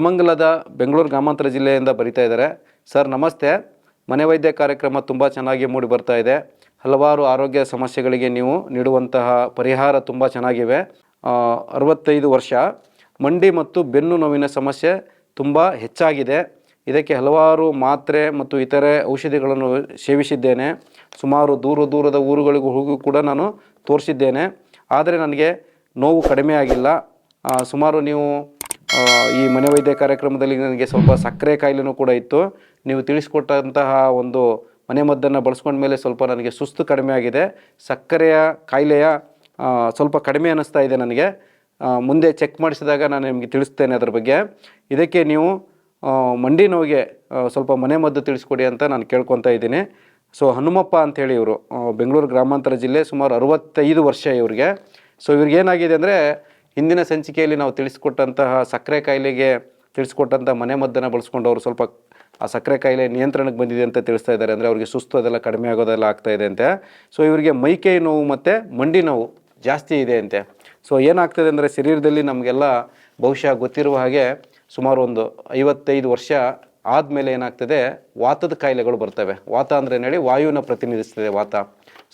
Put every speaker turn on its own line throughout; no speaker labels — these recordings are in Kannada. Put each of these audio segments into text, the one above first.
ನೆಲಮಂಗಲದ ಬೆಂಗಳೂರು ಗ್ರಾಮಾಂತರ ಜಿಲ್ಲೆಯಿಂದ ಬರಿತಾ ಇದ್ದಾರೆ. ಸರ್, ನಮಸ್ತೆ. ಮನೆ ವೈದ್ಯ ಕಾರ್ಯಕ್ರಮ ತುಂಬ ಚೆನ್ನಾಗಿ ಮೂಡಿ ಬರ್ತಾ ಇದೆ. ಹಲವಾರು ಆರೋಗ್ಯ ಸಮಸ್ಯೆಗಳಿಗೆ ನೀವು ನೀಡುವಂತಹ ಪರಿಹಾರ ತುಂಬ ಚೆನ್ನಾಗಿವೆ. ಅರವತ್ತೈದು ವರ್ಷ. ಮಂಡಿ ಮತ್ತು ಬೆನ್ನು ನೋವಿನ ಸಮಸ್ಯೆ ತುಂಬ ಹೆಚ್ಚಾಗಿದೆ. ಇದಕ್ಕೆ ಹಲವಾರು ಮಾತ್ರೆ ಮತ್ತು ಇತರೆ ಔಷಧಿಗಳನ್ನು ಸೇವಿಸಿದ್ದೇನೆ. ಸುಮಾರು ದೂರ ದೂರದ ಊರುಗಳಿಗೂ ಹೋಗಿ ಕೂಡ ನಾನು ತೋರಿಸಿದ್ದೇನೆ. ಆದರೆ ನನಗೆ ನೋವು ಕಡಿಮೆ ಆಗಿಲ್ಲ. ಸುಮಾರು ನೀವು ಈ ಮನೆ ವೈದ್ಯ ಕಾರ್ಯಕ್ರಮದಲ್ಲಿ ನನಗೆ ಸ್ವಲ್ಪ ಸಕ್ಕರೆ ಕಾಯಿಲೆನೂ ಕೂಡ ಇತ್ತು. ನೀವು ತಿಳಿಸ್ಕೊಟ್ಟಂತಹ ಒಂದು ಮನೆಮದ್ದನ್ನು ಬಳಸ್ಕೊಂಡ ಮೇಲೆ ಸ್ವಲ್ಪ ನನಗೆ ಸುಸ್ತು ಕಡಿಮೆ ಆಗಿದೆ. ಸಕ್ಕರೆಯ ಕಾಯಿಲೆಯ ಸ್ವಲ್ಪ ಕಡಿಮೆ ಅನ್ನಿಸ್ತಾ ಇದೆ ನನಗೆ. ಮುಂದೆ ಚೆಕ್ ಮಾಡಿಸಿದಾಗ ನಾನು ನಿಮಗೆ ತಿಳಿಸ್ತೇನೆ ಅದರ ಬಗ್ಗೆ. ಇದಕ್ಕೆ ನೀವು ಮಂಡಿ ನೋವಿಗೆ ಸ್ವಲ್ಪ ಸ್ವಲ್ಪ ಮನೆಮದ್ದು ತಿಳಿಸ್ಕೊಡಿ ಅಂತ ನಾನು ಕೇಳ್ಕೊತಾ ಇದ್ದೀನಿ. ಸೊ, ಹನುಮಪ್ಪ ಅಂಥೇಳಿ ಇವರು ಬೆಂಗಳೂರು ಗ್ರಾಮಾಂತರ ಜಿಲ್ಲೆ ಸುಮಾರು ಅರವತ್ತೈದು ವರ್ಷ ಇವರಿಗೆ. ಸೊ, ಇವ್ರಿಗೆ ಏನಾಗಿದೆ ಅಂದರೆ ಹಿಂದಿನ ಸಂಚಿಕೆಯಲ್ಲಿ ನಾವು ತಿಳಿಸ್ಕೊಟ್ಟಂತಹ ಸಕ್ಕರೆ ಕಾಯಿಲೆಗೆ ತಿಳಿಸ್ಕೊಟ್ಟಂಥ ಮನೆಮದ್ದನ್ನು ಬಳಸ್ಕೊಂಡು ಅವರು ಸ್ವಲ್ಪ ಆ ಸಕ್ಕರೆ ಕಾಯಿಲೆ ನಿಯಂತ್ರಣಕ್ಕೆ ಬಂದಿದೆ ಅಂತ ತಿಳಿಸ್ತಾ ಇದ್ದಾರೆ. ಅಂದರೆ ಅವರಿಗೆ ಸುಸ್ತು ಅದೆಲ್ಲ ಕಡಿಮೆ ಆಗೋದೆಲ್ಲ ಆಗ್ತಾ ಇದೆ ಅಂತೆ. ಸೊ ಇವರಿಗೆ ಮೈಕೈ ನೋವು ಮತ್ತು ಮಂಡಿ ನೋವು ಜಾಸ್ತಿ ಇದೆ ಅಂತೆ. ಸೊ ಏನಾಗ್ತದೆ ಅಂದರೆ ಶರೀರದಲ್ಲಿ ನಮಗೆಲ್ಲ ಬಹುಶಃ ಗೊತ್ತಿರುವ ಹಾಗೆ ಸುಮಾರು ಒಂದು ಐವತ್ತೈದು ವರ್ಷ ಆದಮೇಲೆ ಏನಾಗ್ತದೆ? ವಾತದ ಕಾಯಿಲೆಗಳು ಬರ್ತವೆ. ವಾತ ಅಂದರೆ ಹೇಳಿ? ವಾಯುವಿನ ಪ್ರತಿನಿಧಿಸ್ತದೆ ವಾತ.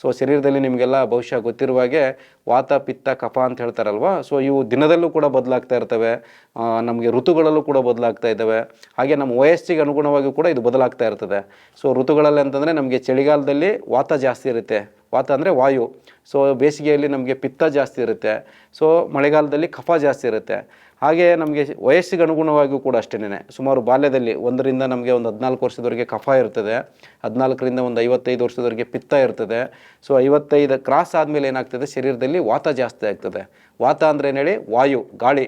ಸೊ ಶರೀರದಲ್ಲಿ ನಿಮಗೆಲ್ಲ ಬಹುಶಃ ಗೊತ್ತಿರುವ ಹಾಗೆ ವಾತ, ಪಿತ್ತ, ಕಫ ಅಂತ ಹೇಳ್ತಾರಲ್ವ? ಸೊ ಇವು ದಿನದಲ್ಲೂ ಕೂಡ ಬದಲಾಗ್ತಾ ಇರ್ತವೆ. ನಮಗೆ ಋತುಗಳಲ್ಲೂ ಕೂಡ ಬದಲಾಗ್ತಾ ಇದ್ದಾವೆ. ಹಾಗೆ ನಮ್ಮ ವಯಸ್ಸಿಗೆ ಅನುಗುಣವಾಗಿ ಕೂಡ ಇದು ಬದಲಾಗ್ತಾ ಇರ್ತದೆ. ಸೊ ಋತುಗಳಲ್ಲಿ ಅಂತಂದರೆ ನಮಗೆ ಚಳಿಗಾಲದಲ್ಲಿ ವಾತ ಜಾಸ್ತಿ ಇರುತ್ತೆ. ವಾತ ಅಂದರೆ ವಾಯು. ಸೊ ಬೇಸಿಗೆಯಲ್ಲಿ ನಮಗೆ ಪಿತ್ತ ಜಾಸ್ತಿ ಇರುತ್ತೆ. ಸೊ ಮಳೆಗಾಲದಲ್ಲಿ ಕಫ ಜಾಸ್ತಿ ಇರುತ್ತೆ. ಹಾಗೆ ನಮಗೆ ವಯಸ್ಸಿಗೆ ಅನುಗುಣವಾಗಿಯೂ ಕೂಡ ಅಷ್ಟೇನೆ ಸುಮಾರು ಬಾಲ್ಯದಲ್ಲಿ ಒಂದರಿಂದ ನಮಗೆ ಒಂದು ಹದಿನಾಲ್ಕು ವರ್ಷದವರೆಗೆ ಕಫ ಇರ್ತದೆ. ಹದಿನಾಲ್ಕರಿಂದ ಒಂದು ಐವತ್ತೈದು ವರ್ಷದವರೆಗೆ ಪಿತ್ತ ಇರ್ತದೆ. ಸೊ ಐವತ್ತೈದು ಕ್ರಾಸ್ ಆದಮೇಲೆ ಏನಾಗ್ತದೆ? ಶರೀರದಲ್ಲಿ ವಾತ ಜಾಸ್ತಿ ಆಗ್ತದೆ. ವಾತ ಅಂದರೆ ಏನು ಹೇಳಿ? ವಾಯು, ಗಾಳಿ.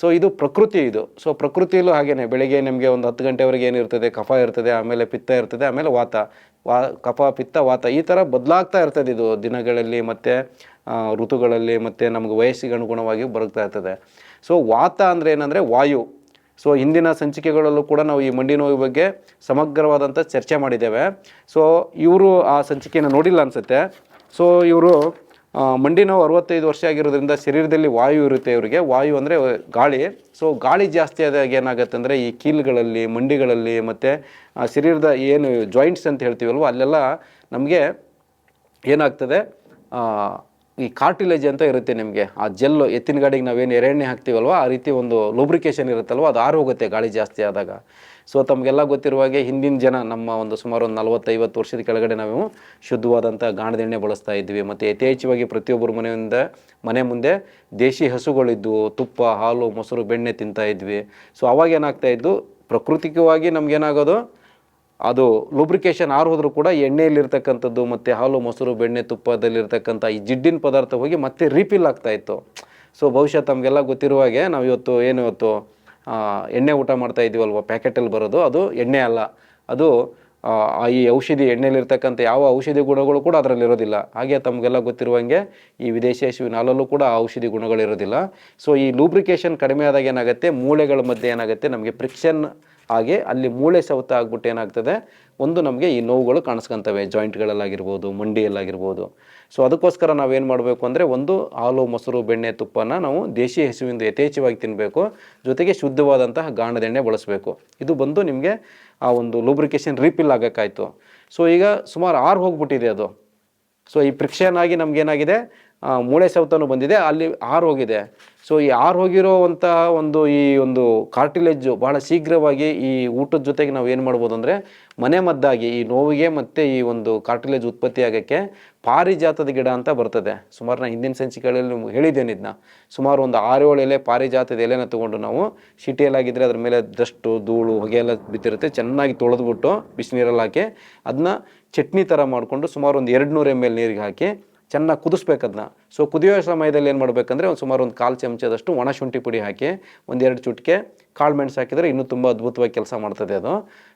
ಸೊ ಇದು ಪ್ರಕೃತಿ ಇದು. ಸೊ ಪ್ರಕೃತಿಯಲ್ಲೂ ಹಾಗೇನೆ. ಬೆಳಿಗ್ಗೆ ನಿಮಗೆ ಒಂದು ಹತ್ತು ಗಂಟೆವರೆಗೆ ಏನಿರ್ತದೆ? ಕಫ ಇರ್ತದೆ, ಆಮೇಲೆ ಪಿತ್ತ ಇರ್ತದೆ, ಆಮೇಲೆ ವಾತ. ವಾ, ಕಫ, ಪಿತ್ತ, ವಾತ ಈ ಥರ ಬದಲಾಗ್ತಾ ಇರ್ತದೆ ಇದು ದಿನಗಳಲ್ಲಿ. ಮತ್ತು ಋತುಗಳಲ್ಲಿ ಮತ್ತು ನಮಗೆ ವಯಸ್ಸಿಗೆ ಅನುಗುಣವಾಗಿ ಬರುತ್ತಾ ಇರ್ತದೆ. ಸೊ ವಾತ ಅಂದರೆ ಏನಂದರೆ ವಾಯು. ಸೊ ಹಿಂದಿನ ಸಂಚಿಕೆಗಳಲ್ಲೂ ಕೂಡ ನಾವು ಈ ಮಂಡಿ ನೋವು ಬಗ್ಗೆ ಸಮಗ್ರವಾದಂಥ ಚರ್ಚೆ ಮಾಡಿದ್ದೇವೆ. ಸೊ ಇವರು ಆ ಸಂಚಿಕೆಯನ್ನು ನೋಡಿಲ್ಲ ಅನಿಸುತ್ತೆ. ಸೊ ಇವರು ಮಂಡಿ ನೋವು ಅರವತ್ತೈದು ವರ್ಷ ಆಗಿರೋದ್ರಿಂದ ಶರೀರದಲ್ಲಿ ವಾಯು ಇರುತ್ತೆ ಇವರಿಗೆ. ವಾಯು ಅಂದರೆ ಗಾಳಿ. ಸೊ ಗಾಳಿ ಜಾಸ್ತಿ ಆದಾಗ ಏನಾಗುತ್ತೆ ಅಂದರೆ ಈ ಕೀಲುಗಳಲ್ಲಿ, ಮಂಡಿಗಳಲ್ಲಿ ಮತ್ತು ಶರೀರದ ಏನು ಜಾಯಿಂಟ್ಸ್ ಅಂತ ಹೇಳ್ತೀವಲ್ವ, ಅಲ್ಲೆಲ್ಲ ನಮಗೆ ಏನಾಗ್ತದೆ ಈ ಕಾರ್ಟಿಲೇಜ್ ಅಂತ ಇರುತ್ತೆ ನಿಮಗೆ. ಆ ಜೆಲ್ಲು ಎತ್ತಿನ ಗಾಡಿಗೆ ನಾವೇನು ಎರೆಣ್ಣೆ ಹಾಕ್ತೀವಲ್ವ? ಆ ರೀತಿ ಒಂದು ಲೂಬ್ರಿಕೇಶನ್ ಇರುತ್ತಲ್ವ? ಅದು ಆರು ಹೋಗುತ್ತೆ ಗಾಳಿ ಜಾಸ್ತಿ ಆದಾಗ. ಸೊ ತಮಗೆಲ್ಲ ಗೊತ್ತಿರುವ ಹಾಗೆ ಹಿಂದಿನ ಜನ, ನಮ್ಮ ಒಂದು ಸುಮಾರು ಒಂದು ನಲವತ್ತೈವತ್ತು ವರ್ಷದ ಕೆಳಗಡೆ ನಾವು ಶುದ್ಧವಾದಂಥ ಗಾಣದೆಣ್ಣೆ ಬಳಸ್ತಾ ಇದ್ವಿ. ಮತ್ತು ಯಥೇಚ್ಛವಾಗಿ ಪ್ರತಿಯೊಬ್ಬರ ಮನೆಯಿಂದ, ಮನೆ ಮುಂದೆ ದೇಶಿ ಹಸುಗಳಿದ್ವು ತುಪ್ಪ, ಹಾಲು, ಮೊಸರು, ಬೆಣ್ಣೆ ತಿಂತಾ ಇದ್ವಿ. ಸೊ ಅವಾಗ ಏನಾಗ್ತಾ ಇದ್ದು, ಪ್ರಕೃತಿಕವಾಗಿ ನಮಗೇನಾಗೋದು? ಅದು ಲೂಬ್ರಿಕೇಶನ್ ಆರೋದ್ರೂ ಕೂಡ ಎಣ್ಣೆಯಲ್ಲಿರ್ತಕ್ಕಂಥದ್ದು ಮತ್ತು ಹಾಲು, ಮೊಸರು, ಬೆಣ್ಣೆ ತುಪ್ಪದಲ್ಲಿರ್ತಕ್ಕಂಥ ಈ ಜಿಡ್ಡಿನ ಪದಾರ್ಥ ಹೋಗಿ ಮತ್ತೆ ರೀಫಿಲ್ ಆಗ್ತಾ ಇತ್ತು. ಸೊ ಬಹುಶಃ ತಮಗೆಲ್ಲ ಗೊತ್ತಿರುವ ಹಾಗೆ ನಾವು ಇವತ್ತು ಏನು ಇವತ್ತು ಎಣ್ಣೆ ಊಟ ಮಾಡ್ತಾ ಇದ್ದೀವಲ್ವ ಪ್ಯಾಕೆಟಲ್ಲಿ ಬರೋದು. ಅದು ಎಣ್ಣೆ ಅಲ್ಲ. ಅದು ಈ ಔಷಧಿ ಎಣ್ಣೆಯಲ್ಲಿರ್ತಕ್ಕಂಥ ಯಾವ ಔಷಧಿ ಗುಣಗಳು ಕೂಡ ಅದರಲ್ಲಿ ಇರೋದಿಲ್ಲ. ಹಾಗೆ ತಮಗೆಲ್ಲ ಗೊತ್ತಿರುವಂಗೆ ಈ ವಿದೇಶಿ ಹಸುವಿನ ಹಾಲಲ್ಲೂ ಕೂಡ ಔಷಧಿ ಗುಣಗಳಿರೋದಿಲ್ಲ ಸೊ ಈ ಲೂಬ್ರಿಕೇಶನ್ ಕಡಿಮೆ ಆದಾಗ ಏನಾಗುತ್ತೆ? ಮೂಳೆಗಳ ಮಧ್ಯೆ ಏನಾಗುತ್ತೆ? ನಮಗೆ ಫ್ರಿಕ್ಷನ್ ಆಗಿ ಅಲ್ಲಿ ಮೂಳೆ ಸವತ ಆಗ್ಬಿಟ್ಟು ಏನಾಗ್ತದೆ? ಒಂದು ನಮಗೆ ಈ ನೋವುಗಳು ಕಾಣಿಸ್ಕೊಂತವೆ. ಜಾಯಿಂಟ್ಗಳಲ್ಲಾಗಿರ್ಬೋದು, ಮಂಡಿಯಲ್ಲಾಗಿರ್ಬೋದು. ಸೊ ಅದಕ್ಕೋಸ್ಕರ ನಾವೇನು ಮಾಡಬೇಕು ಅಂದರೆ ಒಂದು ಹಾಲು, ಮೊಸರು, ಬೆಣ್ಣೆ, ತುಪ್ಪನ ನಾವು ದೇಶಿ ಹಸುವಿಂದ ಯಥೇಚ್ಛವಾಗಿ ತಿನ್ನಬೇಕು ಜೊತೆಗೆ ಶುದ್ಧವಾದಂತಹ ಗಾಣದೆಣ್ಣೆ ಬಳಸಬೇಕು. ಇದು ಬಂದು ನಿಮಗೆ ಆ ಒಂದು ಲೂಬ್ರಿಕೇಶನ್ ರೀಪಿಲ್ ಆಗೋಕ್ಕಾಯ್ತು. ಸೊ ಈಗ ಸುಮಾರು ಆರು ಹೋಗ್ಬಿಟ್ಟಿದೆ ಅದು. ಸೊ ಈ ಪ್ರಿಕ್ಷನ್ ಆಗಿ ನಮಗೇನಾಗಿದೆ? ಮೂಳೆ ಸೌತನು ಬಂದಿದೆ, ಅಲ್ಲಿ ಆರು ಹೋಗಿದೆ. ಸೊ ಈ ಆರು ಹೋಗಿರೋವಂಥ ಒಂದು ಈ ಒಂದು ಕಾರ್ಟಿಲೇಜು ಬಹಳ ಶೀಘ್ರವಾಗಿ ಈ ಊಟದ ಜೊತೆಗೆ ನಾವು ಏನು ಮಾಡ್ಬೋದು ಅಂದರೆ, ಮನೆ ಮದ್ದಾಗಿ ಈ ನೋವಿಗೆ ಮತ್ತು ಈ ಒಂದು ಕಾರ್ಟಿಲೇಜ್ ಉತ್ಪತ್ತಿ ಆಗೋಕ್ಕೆ ಪಾರಿಜಾತದ ಗಿಡ ಅಂತ ಬರ್ತದೆ. ಸುಮಾರು ನಾನು ಹಿಂದಿನ ಸಂಚಿಕೆಗಳಲ್ಲಿ ಹೇಳಿದ್ದೇನೆ ಇದನ್ನ ಸುಮಾರು ಒಂದು ಆರು ಏಳು ಎಲೆ ಪಾರಿಜಾತದ ಎಲೆನ ತೊಗೊಂಡು ನಾವು ಸಿಟಿಯಲ್ಲಾಗಿದ್ದರೆ ಅದ್ರ ಮೇಲೆ ದಷ್ಟು, ಧೂಳು ಹೊಗೆ ಎಲ್ಲ ಬಿದ್ದಿರುತ್ತೆ. ಚೆನ್ನಾಗಿ ತೊಳೆದ್ಬಿಟ್ಟು ಬಿಸಿನೀರಲ್ಲಿ ಹಾಕಿ ಅದನ್ನ ಚಟ್ನಿ ಥರ ಮಾಡಿಕೊಂಡು ಸುಮಾರು ಒಂದು ಎರಡು ನೂರು ಎಂ ಎಲ್ ನೀರಿಗೆ ಹಾಕಿ ಚೆನ್ನಾಗಿ ಕುದಿಸ್ಬೇಕದನ್ನ ಸೊ ಕುದಿಯೋ ಸಮಯದಲ್ಲಿ ಏನು ಮಾಡಬೇಕಂದ್ರೆ ಒಂದು ಸುಮಾರು ಒಂದು ಕಾಲು ಚಮಚದಷ್ಟು ಒಣ ಶುಂಠಿ ಪುಡಿ ಹಾಕಿ ಒಂದೆರಡು ಚುಟ್ಕೆ ಕಾಳು ಮೆಣಸು ಹಾಕಿದರೆ ಇನ್ನೂ ತುಂಬ ಅದ್ಭುತವಾಗಿ ಕೆಲಸ ಮಾಡ್ತದೆ ಅದು.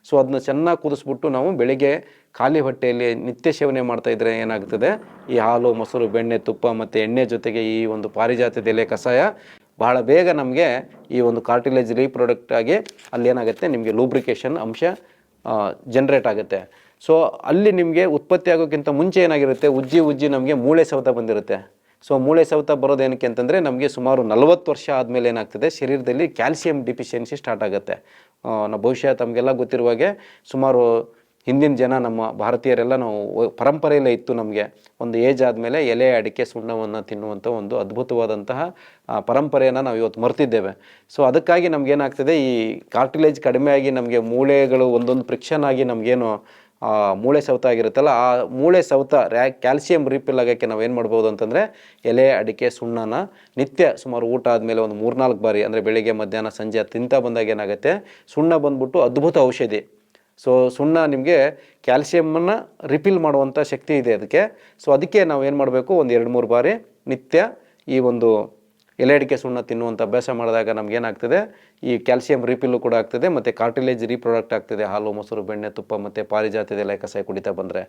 ಸೊ ಅದನ್ನ ಚೆನ್ನಾಗಿ ಕುದಿಸ್ಬಿಟ್ಟು ನಾವು ಬೆಳಿಗ್ಗೆ ಖಾಲಿ ಹೊಟ್ಟೆಯಲ್ಲಿ ನಿತ್ಯ ಸೇವನೆ ಮಾಡ್ತಾ ಇದ್ರೆ ಏನಾಗ್ತದೆ? ಈ ಹಾಲು, ಮೊಸರು, ಬೆಣ್ಣೆ, ತುಪ್ಪ ಮತ್ತು ಎಣ್ಣೆ ಜೊತೆಗೆ ಈ ಒಂದು ಪಾರಿಜಾತದ ಎಲೆ ಕಷಾಯ ಬಹಳ ಬೇಗ ನಮಗೆ ಈ ಒಂದು ಕಾರ್ಟಿಲೇಜ್ ರೀಪ್ರೊಡಕ್ಟ್ ಆಗಿ ಅಲ್ಲಿ ಏನಾಗುತ್ತೆ? ನಿಮಗೆ ಲೂಬ್ರಿಕೇಶನ್ ಅಂಶ ಜನ್ರೇಟ್ ಆಗುತ್ತೆ. ಸೊ ಅಲ್ಲಿ ನಿಮಗೆ ಉತ್ಪತ್ತಿ ಆಗೋಕ್ಕಿಂತ ಮುಂಚೆ ಏನಾಗಿರುತ್ತೆ? ಉಜ್ಜಿ ಉಜ್ಜಿ ನಮಗೆ ಮೂಳೆ ಸವತ ಬಂದಿರುತ್ತೆ. ಸೊ ಮೂಳೆ ಸವೆತ ಬರೋದು ಏನಕ್ಕೆ ಅಂತಂದರೆ, ನಮಗೆ ಸುಮಾರು ನಲವತ್ತು ವರ್ಷ ಆದಮೇಲೆ ಏನಾಗ್ತದೆ? ಶರೀರದಲ್ಲಿ ಕ್ಯಾಲ್ಸಿಯಂ ಡಿಫಿಷಿಯನ್ಸಿ ಸ್ಟಾರ್ಟ್ ಆಗುತ್ತೆ. ನಾವು ಬಹುಶಃ ತಮಗೆಲ್ಲ ಗೊತ್ತಿರುವ ಹಾಗೆ ಸುಮಾರು ಹಿಂದಿನ ಜನ, ನಮ್ಮ ಭಾರತೀಯರೆಲ್ಲ ನಾವು ಪರಂಪರೆಯಲ್ಲೇ ಇತ್ತು ನಮಗೆ. ಒಂದು ಏಜ್ ಆದಮೇಲೆ ಎಲೆ ಅಡಿಕೆ, ಸುಣ್ಣವನ್ನು ತಿನ್ನುವಂಥ ಒಂದು ಅದ್ಭುತವಾದಂತಹ ಪರಂಪರೆಯನ್ನು ನಾವು ಇವತ್ತು ಮರ್ತಿದ್ದೇವೆ. ಸೊ ಅದಕ್ಕಾಗಿ ನಮಗೇನಾಗ್ತದೆ ಈ ಕಾರ್ಟಿಲೇಜ್ ಕಡಿಮೆ ಆಗಿ ನಮಗೆ ಮೂಳೆಗಳು ಒಂದೊಂದು ಫ್ರಿಕ್ಷನ್ ಆಗಿ ನಮಗೇನು ಮೂಳೆ ಸೌತ ಆಗಿರುತ್ತಲ್ಲ, ಆ ಮೂಳೆ ಸೌತ ರ್ಯಾ ಕ್ಯಾಲ್ಸಿಯಂ ರೀಪಿಲ್ ಆಗೋಕ್ಕೆ ನಾವು ಏನು ಮಾಡ್ಬೋದು ಅಂತಂದರೆ, ಎಲೆ, ಅಡಿಕೆ, ಸುಣ್ಣನ ನಿತ್ಯ ಸುಮಾರು ಊಟ ಆದಮೇಲೆ ಒಂದು ಮೂರ್ನಾಲ್ಕು ಬಾರಿ, ಅಂದರೆ ಬೆಳಿಗ್ಗೆ, ಮಧ್ಯಾಹ್ನ, ಸಂಜೆ ತಿಂತಾ ಬಂದಾಗ ಏನಾಗುತ್ತೆ, ಸುಣ್ಣ ಬಂದ್ಬಿಟ್ಟು ಅದ್ಭುತ ಔಷಧಿ. ಸೊ, ಸುಣ್ಣ ನಿಮಗೆ ಕ್ಯಾಲ್ಸಿಯಮನ್ನು ರಿಫಿಲ್ ಮಾಡುವಂಥ ಶಕ್ತಿ ಇದೆ ಅದಕ್ಕೆ. ಸೊ, ಅದಕ್ಕೆ ನಾವು ಏನು ಮಾಡಬೇಕು, ಒಂದು ಎರಡು ಮೂರು ಬಾರಿ ನಿತ್ಯ ಈ ಒಂದು ಎಲೆ ಅಡಿಕೆ ಸುಣ್ಣ ತಿನ್ನುವಂಥ ಅಭ್ಯಾಸ ಮಾಡಿದಾಗ ನಮಗೇನಾಗ್ತದೆ, ಈ ಕ್ಯಾಲ್ಸಿಯಂ ರೀಪಿಲ್ಲು ಕೂಡ ಆಗ್ತದೆ, ಮತ್ತು ಕಾರ್ಟಿಲೇಜ್ ರೀಪ್ರೊಡಕ್ಟ್ ಆಗ್ತದೆ, ಹಾಲು, ಮೊಸರು, ಬೆಣ್ಣೆ, ತುಪ್ಪ, ಮತ್ತು ಪಾರಿಜಾತದೆಲ್ಲ ಕಸಾಯಿ ಕುಡಿತಾ ಬಂದರೆ.